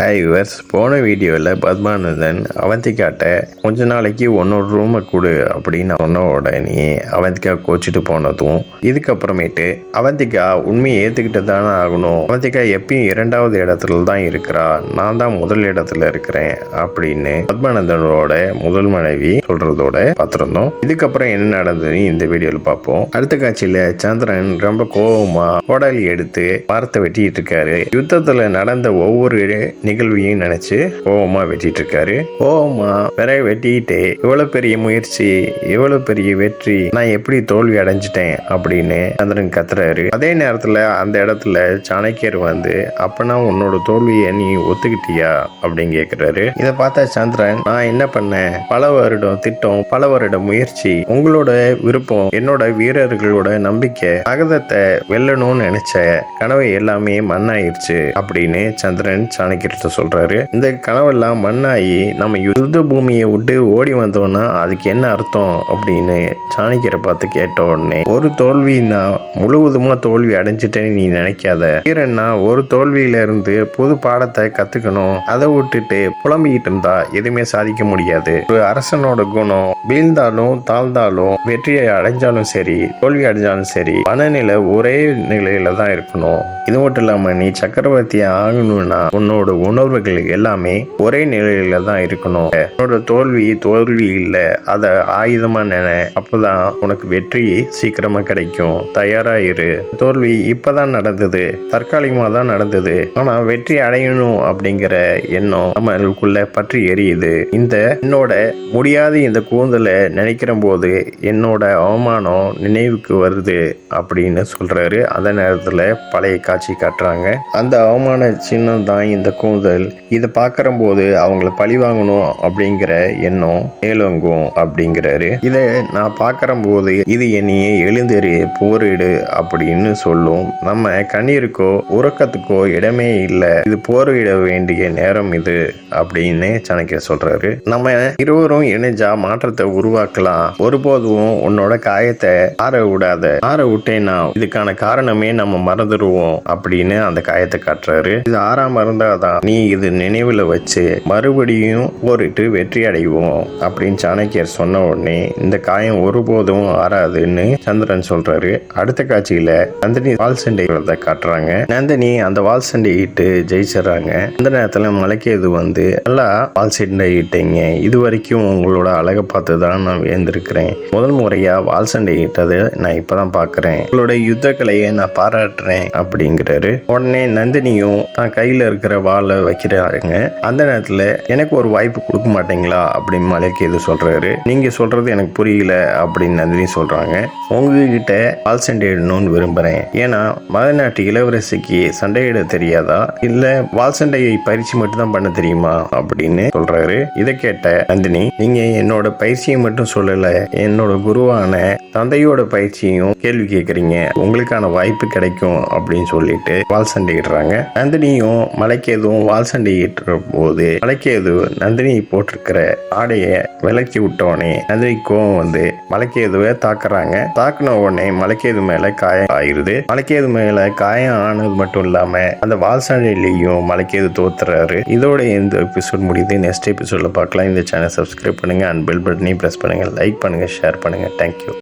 Hi yours போன வீடியோவில் பத்மானந்தன் அவந்திக்காட்ட கொஞ்ச நாளைக்கு ஒன்னொரு ரூமை கொடு அப்படின்னு சொன்ன உடனே அவந்திகா கோச்சிட்டு போனதும் இதுக்கப்புறமேட்டு அவந்திகா உண்மையை ஏற்றுக்கிட்டு தானே ஆகணும். அவந்திகா எப்பயும் இரண்டாவது இடத்துல தான் இருக்கிறா. நான் தான் முதல் இடத்துல இருக்கிறேன் அப்படின்னு பத்மானந்தனோட முதல் மனைவி சொல்றதோட பார்த்துருந்தோம். இதுக்கப்புறம் என்ன நடந்ததுன்னு இந்த வீடியோவில் பார்ப்போம். அடுத்த காட்சியில் சந்திரன் ரொம்ப கோபமாக கோடாலி எடுத்து மரத்தை வெட்டிட்டு இருக்காரு. யுத்தத்தில் நடந்த ஒவ்வொரு நிகழ்வையும் நினைச்சு கோபமா வெட்டிட்டு இருக்காரு கோபமா விரை வெட்டிட்டு இவ்வளவு பெரிய முயற்சி இவ்வளவு பெரிய வெற்றி நான் எப்படி தோல்வி அடைஞ்சிட்டேன்? அப்படின்னு சந்திரன் கத்துறாரு. அதே நேரத்துல அந்த இடத்துல சாணக்கியர் வந்து அப்பனா உன்னோட தோல்வியை நீ ஒத்துக்கிட்டியா? அப்படின்னு கேக்குறாரு. இதை பார்த்தா சந்திரன் நான் என்ன பண்ணேன்? பல வருடம் திட்டம் பல வருட முயற்சி உங்களோட விருப்பம் என்னோட வீரர்களோட நம்பிக்கை அகதத்தை வெல்லணும்னு நினைச்ச கனவு எல்லாமே மண்ணாயிருச்சு அப்படின்னு சந்திரன் சாணக்கியர் சாணக்கியர்கிட்ட சொல்றாரு. இந்த கனவெல்லாம் மண்ணாயி நம்ம யுத்த பூமியை விட்டு ஓடி வந்தோம்னா அதுக்கு என்ன அர்த்தம் அப்படின்னு சாணிக்கரை பார்த்து கேட்ட உடனே ஒரு தோல்வின்னா முழுவதுமா தோல்வி அடைஞ்சிட்டேன்னு நீ நினைக்காத. வீரன்னா ஒரு தோல்வியில இருந்து புது பாடத்தை கத்துக்கணும். அதை விட்டுட்டு புலம்பிக்கிட்டு இருந்தா எதுவுமே சாதிக்க முடியாது. ஒரு அரசனோட குணம் வீழ்ந்தாலும் தாழ்ந்தாலும் வெற்றியை அடைஞ்சாலும் சரி தோல்வி அடைஞ்சாலும் சரி மனநிலை ஒரே நிலையில தான் இருக்கணும். இது மட்டும் இல்லாம நீ சக்கரவர்த்தி ஆகணும்னா உன்னோட உணர்வுகள் எல்லாமே ஒரே நிலையில தான் இருக்கணும். உன்னோட தோல்வி தோல்வி இல்லை. அதை ஆயுதமா நினை அப்பதான் உனக்கு வெற்றி சீக்கிரமா கிடைக்கும். தயாரா இரு. தோல்வி இப்பதான் நடந்தது. தற்காலிகமா தான் நடந்தது. ஆனா வெற்றி அடையணும் அப்படிங்கிற எண்ணம் நம்மளுக்குள்ள பற்றி எரியுது. இந்த என்னோட முடியாத இந்த கூந்தலை நினைக்கிற போது என்னோட அவமானம் நினைவுக்கு வருது அப்படின்னு சொல்றாரு. அந்த நேரத்துல பழைய காட்சி காட்டுறாங்க. அந்த அவமான சின்னம் தான் இந்த கூந்தல். முதல் இதை பார்க்கற போது அவங்கள பழி வாங்கணும் அப்படிங்கிற எண்ணம் மேலோங்கும் அப்படிங்கிறாரு. இதை நான் பார்க்கற போது இது என்னையே எழுந்தெறி போரிடு அப்படின்னு சொல்லும். நம்ம கண்ணீருக்கோ உறக்கத்துக்கோ இடமே இல்லை. இது போரிட வேண்டிய நேரம் இது அப்படின்னு சனக்கிய சொல்றாரு. நம்ம இருவரும் இணைஞ்சா மாற்றத்தை உருவாக்கலாம். ஒருபோதும் உன்னோட காயத்தை ஆற விடாத. ஆற விட்டேன்னா இதுக்கான காரணமே நம்ம மறந்துடுவோம் அப்படின்னு அந்த காயத்தை காட்டுறாரு. இது ஆறாம இருந்தாதான் நீ இது நினைவில் வச்சு மறுபடியும் போரிட்டு வெற்றி அடைவோம் அப்படின்னு சாணக்கியர் சொன்ன உடனே இந்த காயம் ஒருபோதும் ஆறாதுன்னு சந்திரன் சொல்றாரு. அடுத்த காட்சியில நந்தினி வால் சண்டை காட்டுறாங்க. நந்தினி அந்த வால் சண்டை இட்டு ஜெயிச்சிடறாங்க. அந்த நேரத்துல மலைக்கேது வந்து நல்லா வால் சண்டை இட்டீங்க இது வரைக்கும் உங்களோட அழகை பார்த்து தான் நான் வியந்திருக்கிறேன். முதல் முறையா வால் சண்டை இட்டது நான் இப்பதான் பாக்குறேன் உங்களோட யுத்த கலையை நான் பாராட்டுறேன் அப்படிங்கிறாரு. உடனே நந்தினியும் தான் கையில இருக்கிற வாளை வைக்கிறாருங்க. அந்த நேரத்தில் எனக்கு ஒரு வாய்ப்பு கொடுக்க மாட்டீங்களா? அப்படின்னு மலைக்கு எது சொல்கிறாரு நீங்கள் சொல்கிறது எனக்கு புரியல அப்படின்னு நந்தினி சொல்கிறாங்க உங்ககிட்ட வால் சண்டையிடணும்னு விரும்புகிறேன் ஏன்னா மதநாட்டு இளவரசிக்கு சண்டையிட தெரியாதா? இல்லை வால் சண்டையை பயிற்சி மட்டும்தான் பண்ண தெரியுமா? அப்படின்னு சொல்கிறாரு இதை கேட்ட நந்தினி நீங்கள் என்னோட பயிற்சியை மட்டும் சொல்லலை. என்னோட குருவான தந்தையோட பயிற்சியும் கேள்வி கேட்குறீங்க உங்களுக்கான வாய்ப்பு கிடைக்கும் அப்படின்னு சொல்லிட்டு வால் சண்டையிடுறாங்க. நந்தினியும் மலைக்கேதுவும் வால் சண்டையிடுற போது மலைக்கேது நந்தினி போட்டிருக்கிற ஆடையை விலக்கி விட்டவனே நந்தினி கோவம் வந்து மலைக்கேதுவை தாக்குறாங்க. தாக்குன உடனே மலைக்கேது மேல காயம் ஆயிருது மலைக்கேது மேல காயம் ஆனது மட்டும் இல்லாம அந்த வால் சண்டையிலையும் மலைக்கேது தோத்துறாரு. இதோட இந்த எபிசோட் முடியுது. நெக்ஸ்ட் எபிசோட்ல பார்க்கலாம். இந்த சேனல் சப்ஸ்கிரைப் பண்ணுங்க. அண்ட் பெல் பட்டனையும் ப்ரெஸ் பண்ணுங்க. லைக் பண்ணுங்க. ஷேர் பண்ணுங்க. Thank you